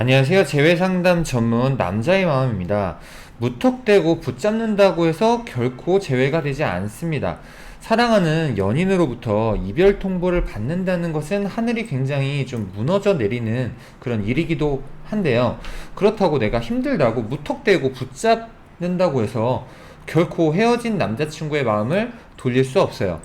안녕하세요. 재회상담 전문 남자의 마음입니다. 무턱대고 붙잡는다고 해서 결코 재회가 되지 않습니다. 사랑하는 연인으로부터 이별 통보를 받는다는 것은 하늘이 굉장히 좀 무너져 내리는 그런 일이기도 한데요. 그렇다고 내가 힘들다고 무턱대고 붙잡는다고 해서 결코 헤어진 남자친구의 마음을 돌릴 수 없어요.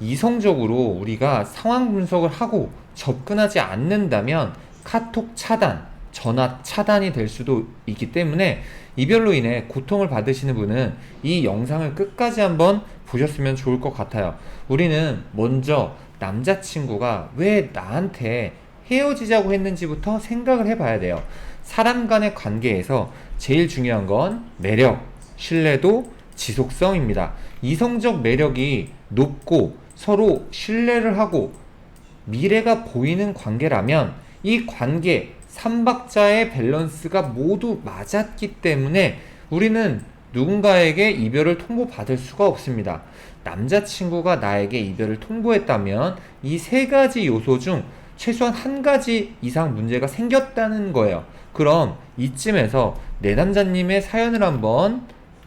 이성적으로 우리가 상황 분석을 하고 접근하지 않는다면 카톡 차단, 전화 차단이 될 수도 있기 때문에 이별로 인해 고통을 받으시는 분은 이 영상을 끝까지 한번 보셨으면 좋을 것 같아요. 우리는 먼저 남자친구가 왜 나한테 헤어지자고 했는지부터 생각을 해봐야 돼요. 사람 간의 관계에서 제일 중요한 건 매력, 신뢰도, 지속성입니다. 이성적 매력이 높고 서로 신뢰를 하고 미래가 보이는 관계라면 이 관계 삼박자의 밸런스가 모두 맞았기 때문에 우리는 누군가에게 이별을 통보받을 수가 없습니다. 남자친구가 나에게 이별을 통보했다면 이 세 가지 요소 중 최소한 한 가지 이상 문제가 생겼다는 거예요. 그럼 이쯤에서 내 남자님의 사연을 한번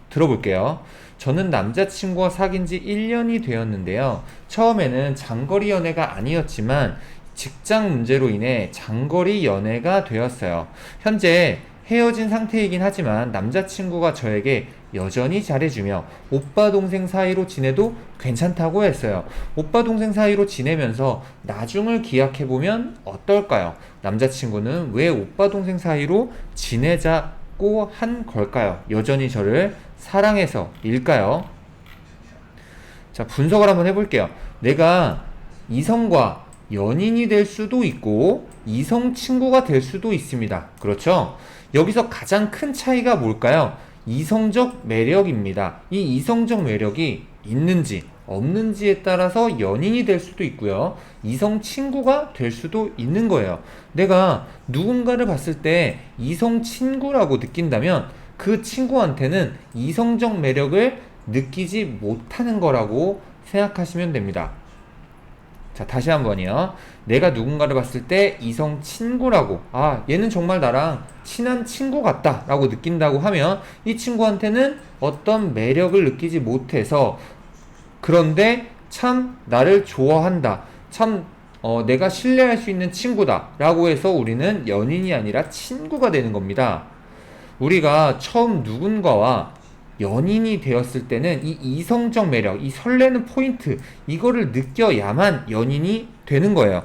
들어볼게요. 저는 남자친구와 사귄 지 1년이 되었는데요. 처음에는 장거리 연애가 아니었지만 직장 문제로 인해 장거리 연애가 되었어요. 현재 헤어진 상태이긴 하지만 남자친구가 저에게 여전히 잘해주며 오빠 동생 사이로 지내도 괜찮다고 했어요. 오빠 동생 사이로 지내면서 나중을 기약해보면 어떨까요? 남자친구는 왜 오빠 동생 사이로 지내자고 한 걸까요? 여전히 저를 사랑해서일까요? 자, 분석을 한번 해볼게요. 내가 이성과 연인이 될 수도 있고 이성 친구가 될 수도 있습니다. 그렇죠? 여기서 가장 큰 차이가 뭘까요? 이성적 매력입니다. 이 이성적 매력이 있는지 없는지에 따라서 연인이 될 수도 있고요. 이성 친구가 될 수도 있는 거예요. 내가 누군가를 봤을 때 이성 친구라고 느낀다면 그 친구한테는 이성적 매력을 느끼지 못하는 거라고 생각하시면 됩니다. 자, 다시 한 번이요. 내가 누군가를 봤을 때 이성 친구라고, 아, 얘는 정말 나랑 친한 친구 같다 라고 느낀다고 하면 이 친구한테는 어떤 매력을 느끼지 못해서 그런데 참 나를 좋아한다. 참 어, 내가 신뢰할 수 있는 친구다. 라고 해서 우리는 연인이 아니라 친구가 되는 겁니다. 우리가 처음 누군가와 연인이 되었을 때는 이 이성적 매력, 이 설레는 포인트, 이거를 느껴야만 연인이 되는 거예요.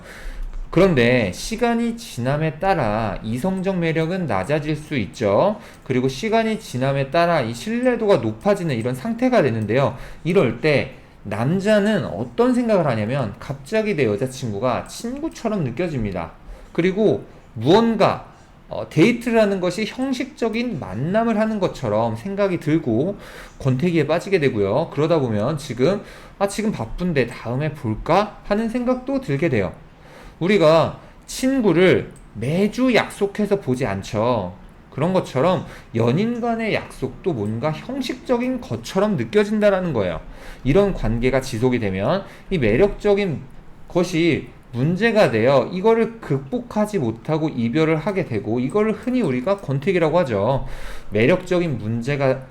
그런데 시간이 지남에 따라 이성적 매력은 낮아질 수 있죠. 그리고 시간이 지남에 따라 이 신뢰도가 높아지는 이런 상태가 되는데요. 이럴 때 남자는 어떤 생각을 하냐면 갑자기 내 여자친구가 친구처럼 느껴집니다. 그리고 무언가 어, 데이트를 하는 것이 형식적인 만남을 하는 것처럼 생각이 들고 권태기에 빠지게 되고요. 그러다 보면 지금 아 지금 바쁜데 다음에 볼까 하는 생각도 들게 돼요. 우리가 친구를 매주 약속해서 보지 않죠. 그런 것처럼 연인 간의 약속도 뭔가 형식적인 것처럼 느껴진다라는 거예요. 이런 관계가 지속이 되면 이 매력적인 것이 문제가 되어 이거를 극복하지 못하고 이별을 하게 되고 이거를 흔히 우리가 권태기라고 하죠. 매력적인 문제가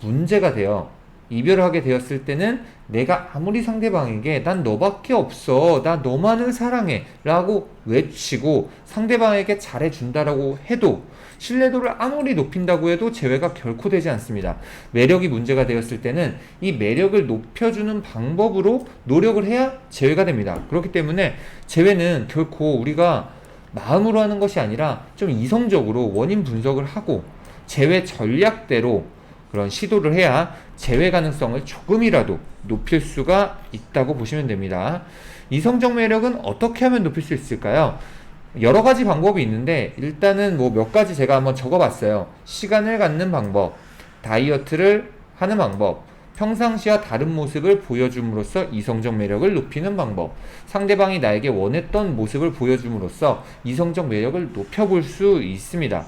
문제가 되어 이별을 하게 되었을 때는 내가 아무리 상대방에게 난 너밖에 없어. 나 너만을 사랑해. 라고 외치고 상대방에게 잘해준다라고 해도 신뢰도를 아무리 높인다고 해도 재회가 결코 되지 않습니다. 매력이 문제가 되었을 때는 이 매력을 높여주는 방법으로 노력을 해야 재회가 됩니다. 그렇기 때문에 재회는 결코 우리가 마음으로 하는 것이 아니라 좀 이성적으로 원인 분석을 하고 재회 전략대로 그런 시도를 해야 재회 가능성을 조금이라도 높일 수가 있다고 보시면 됩니다. 이성적 매력은 어떻게 하면 높일 수 있을까요? 여러 가지 방법이 있는데 일단은 뭐 몇 가지 제가 한번 적어봤어요. 시간을 갖는 방법, 다이어트를 하는 방법, 평상시와 다른 모습을 보여줌으로써 이성적 매력을 높이는 방법, 상대방이 나에게 원했던 모습을 보여줌으로써 이성적 매력을 높여볼 수 있습니다.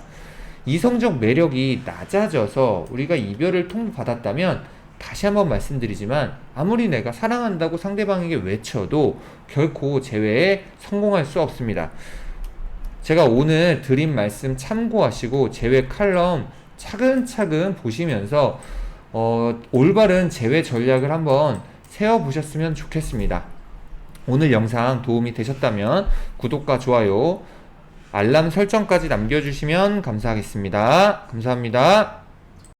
이성적 매력이 낮아져서 우리가 이별을 통보받았다면 다시 한번 말씀드리지만 아무리 내가 사랑한다고 상대방에게 외쳐도 결코 재회에 성공할 수 없습니다. 제가 오늘 드린 말씀 참고하시고 제외 칼럼 차근차근 보시면서 어, 올바른 제외 전략을 한번 세워보셨으면 좋겠습니다. 오늘 영상 도움이 되셨다면 구독과 좋아요, 알람 설정까지 남겨주시면 감사하겠습니다. 감사합니다.